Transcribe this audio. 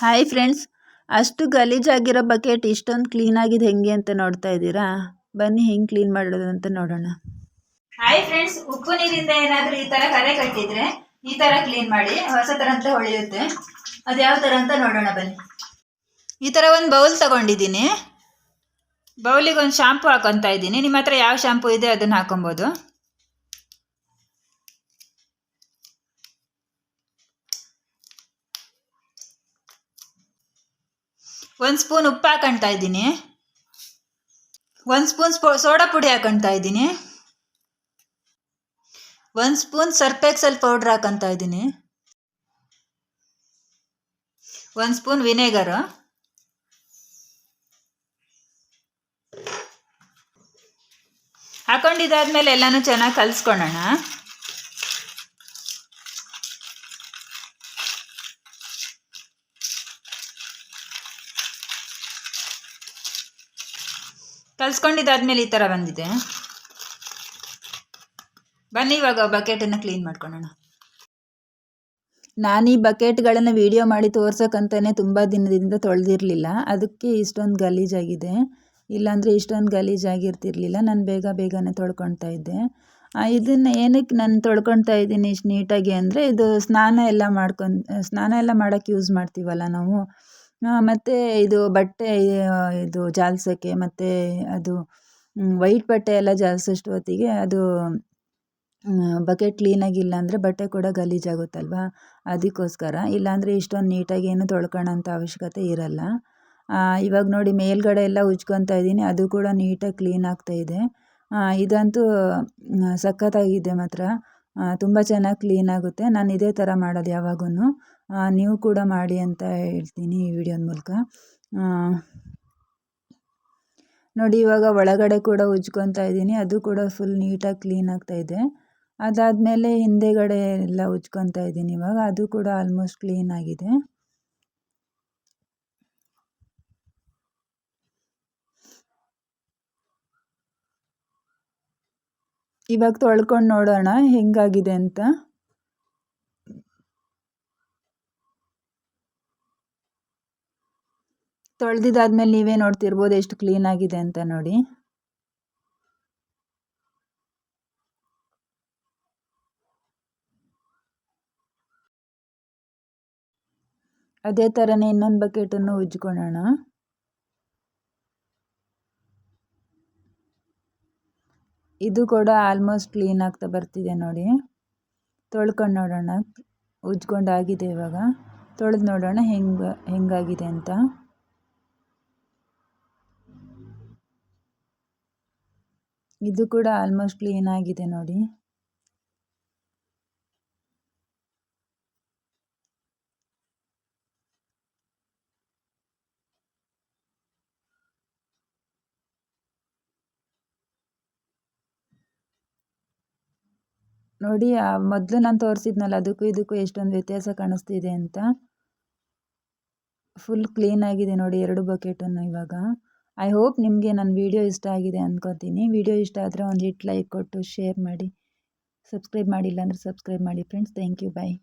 Hi friends ಅಷ್ಟು ಗಲೀಜಾಗಿರೋ bucket ಇಷ್ಟೊಂದು ಕ್ಲೀನಾಗಿದೆ ಹೆಂಗೆ ಅಂತ ನೋಡ್ತಾ ಇದ್ದೀರಾ? ಬನ್ನಿ ಹೆಂಗೆ ಕ್ಲೀನ್ ಮಾಡೋದು ಅಂತ ನೋಡೋಣ. ಹಾಯ್ ಫ್ರೆಂಡ್ಸ್ ಉಪ್ಪು ನೀರಿಂದ ಏನಾದರೂ ಈ ಥರ ಕರೆ ಕಟ್ಟಿದ್ರೆ ಈ ಥರ ಕ್ಲೀನ್ ಮಾಡಿ, ಹೊಸ ಥರ ಅಂತ ಹೊಳೆಯುತ್ತೆ. ಅದು ಯಾವ ಥರ ಅಂತ ನೋಡೋಣ ಬನ್ನಿ. ಈ ಥರ ಒಂದು ಬೌಲ್ ತಗೊಂಡಿದ್ದೀನಿ. ಬೌಲಿಗೆ ಒಂದು ಶಾಂಪು ಹಾಕೊತಾ ಇದ್ದೀನಿ. ನಿಮ್ಮ ಹತ್ರ ಯಾವ ಶಾಂಪು ಇದೆ ಅದನ್ನು ಹಾಕೊಬೋದು? ಒಂದು ಸ್ಪೂನ್ ಉಪ್ಪು ಹಾಕೊಳ್ತಾ ಇದ್ದೀನಿ. ಒಂದು ಸ್ಪೂನ್ ಸ್ಪೋ ಸೋಡಾ ಪುಡಿ ಹಾಕೊಳ್ತಾ ಇದ್ದೀನಿ. ಒಂದು ಸ್ಪೂನ್ ಸರ್ಪೆಕ್ಸಲ್ ಪೌಡ್ರ್ ಹಾಕೊತಾ ಇದ್ದೀನಿ. ಒಂದು ಸ್ಪೂನ್ ಹಾಕೊಂಡಿದಾದ ಹಾಕೊಂಡಿದ್ದಾದ್ಮೇಲೆ ಎಲ್ಲನೂ ಚೆನ್ನಾಗಿ ಕಲಿಸ್ಕೊಳ್ಳೋಣ ಕಲ್ಸ್ಕೊಂಡಿದ್ದಾದ್ಮೇಲೆ ಈ ಥರ ಬಂದಿದೆ. ಬನ್ನಿ, ಇವಾಗ ಬಕೆಟನ್ನು ಕ್ಲೀನ್ ಮಾಡ್ಕೊಳ್ಳೋಣ. ನಾನು ಈ ಬಕೆಟ್ಗಳನ್ನು ವೀಡಿಯೋ ಮಾಡಿ ತೋರ್ಸೋಕ್ಕಂತಲೇ ತುಂಬ ದಿನದಿಂದ ತೊಳೆದಿರಲಿಲ್ಲ. ಅದಕ್ಕೆ ಇಷ್ಟೊಂದು ಗಲೀಜಾಗಿದೆ. ಇಲ್ಲಾಂದರೆ ಇಷ್ಟೊಂದು ಗಲೀಜಾಗಿರ್ತಿರ್ಲಿಲ್ಲ. ನಾನು ಬೇಗ ಬೇಗನೆ ತೊಳ್ಕೊಳ್ತಾ ಇದ್ದೆ. ಇದನ್ನು ಏನಕ್ಕೆ ನಾನು ತೊಳ್ಕೊಳ್ತಾ ಇದ್ದೀನಿ ಇಷ್ಟು ನೀಟಾಗಿ ಅಂದರೆ ಇದು ಸ್ನಾನ ಎಲ್ಲ ಮಾಡ್ಕೊಂಡು, ಸ್ನಾನ ಎಲ್ಲ ಮಾಡೋಕ್ಕೆ ಯೂಸ್ ಮಾಡ್ತೀವಲ್ಲ ನಾವು. ಮತ್ತು ಇದು ಬಟ್ಟೆ ಇದು ಜಾಲ್ಸೋಕ್ಕೆ ಮತ್ತು ಅದು ವೈಟ್ ಬಟ್ಟೆ ಎಲ್ಲ ಹೊತ್ತಿಗೆ ಅದು ಬಕೆಟ್ ಕ್ಲೀನಾಗಿಲ್ಲ ಅಂದರೆ ಬಟ್ಟೆ ಕೂಡ ಗಲೀಜಾಗುತ್ತಲ್ವಾ? ಅದಕ್ಕೋಸ್ಕರ. ಇಲ್ಲಾಂದರೆ ಇಷ್ಟೊಂದು ನೀಟಾಗಿ ಏನು ತೊಳ್ಕೊಳ್ಳೋಂಥ ಅವಶ್ಯಕತೆ ಇರಲ್ಲ. ಇವಾಗ ನೋಡಿ ಮೇಲ್ಗಡೆ ಎಲ್ಲ ಉಜ್ಕೊತಾ ಇದ್ದೀನಿ. ಅದು ಕೂಡ ನೀಟಾಗಿ ಕ್ಲೀನ್ ಆಗ್ತಾ ಇದೆ. ಇದಂತೂ ಸಖತ್ತಾಗಿದೆ ಮಾತ್ರ. ತುಂಬ ಚೆನ್ನಾಗಿ ಕ್ಲೀನ್ ಆಗುತ್ತೆ. ನಾನು ಇದೇ ಥರ ಮಾಡೋದು ಯಾವಾಗೂ ನೀವು ಕೂಡ ಮಾಡಿ ಅಂತ ಹೇಳ್ತೀನಿ ಈ ವಿಡಿಯೋದ ಮೂಲಕ. ನೋಡಿ ಇವಾಗ ಒಳಗಡೆ ಕೂಡ ಉಜ್ಕೊತಾ ಇದ್ದೀನಿ. ಅದು ಕೂಡ ಫುಲ್ ನೀಟಾಗಿ ಕ್ಲೀನ್ ಇದೆ. ಅದಾದಮೇಲೆ ಹಿಂದೆಗಡೆ ಎಲ್ಲ ಉಜ್ಕೊತಾ ಇದ್ದೀನಿ ಇವಾಗ. ಅದು ಕೂಡ ಆಲ್ಮೋಸ್ಟ್ ಕ್ಲೀನ್ ಆಗಿದೆ. ಇವಾಗ ತೊಳ್ಕೊಂಡು ನೋಡೋಣ ಹೆಂಗಾಗಿದೆ ಅಂತ. ತೊಳೆದಿದ್ದಾದ್ಮೇಲೆ ನೀವೇ ನೋಡ್ತಿರ್ಬೋದು ಎಷ್ಟು ಕ್ಲೀನಾಗಿದೆ ಅಂತ ನೋಡಿ. ಅದೇ ಥರನೇ ಇನ್ನೊಂದು ಬಕೆಟನ್ನು ಉಜ್ಕೊಳ್ಳೋಣ ಇದು ಕೂಡ ಆಲ್ಮೋಸ್ಟ್ ಕ್ಲೀನ್ ಆಗ್ತಾ ಬರ್ತಿದೆ ನೋಡಿ. ತೊಳ್ಕೊಂಡು ನೋಡೋಣ. ಉಜ್ಕೊಂಡು ಆಗಿದೆ ಇವಾಗ. ತೊಳೆದು ನೋಡೋಣ ಹೆಂಗೆ, ಹೆಂಗಾಗಿದೆ ಅಂತ. ಇದು ಕೂಡ ಆಲ್ಮೋಸ್ಟ್ ಕ್ಲೀನ್ ಆಗಿದೆ ನೋಡಿ. ನೋಡಿ ಮೊದಲು ನಾನು ತೋರಿಸಿದ್ನಲ್ಲ, ಅದಕ್ಕೂ ಇದಕ್ಕೂ ಎಷ್ಟೊಂದು ವ್ಯತ್ಯಾಸ ಕಾಣಿಸ್ತಿದೆ ಅಂತ. ಫುಲ್ ಕ್ಲೀನ್ ಆಗಿದೆ ನೋಡಿ, ಎರಡು ಬಕೆಟನ್ನು ಇವಾಗ. ಐ ಹೋಪ್ ನಿಮಗೆ ನನ್ನ ವೀಡಿಯೋ ಇಷ್ಟ ಆಗಿದೆ ಅಂದ್ಕೊತೀನಿ ವೀಡಿಯೋ ಇಷ್ಟ ಆದರೆ ಒಂದು ಹಿಟ್ ಲೈಕ್ ಕೊಟ್ಟು ಶೇರ್ ಮಾಡಿ. ಸಬ್ಸ್ಕ್ರೈಬ್ ಮಾಡಿಲ್ಲ ಅಂದರೆ ಸಬ್ಸ್ಕ್ರೈಬ್ ಮಾಡಿ ಫ್ರೆಂಡ್ಸ್ ಥ್ಯಾಂಕ್ ಯು ಬಾಯ್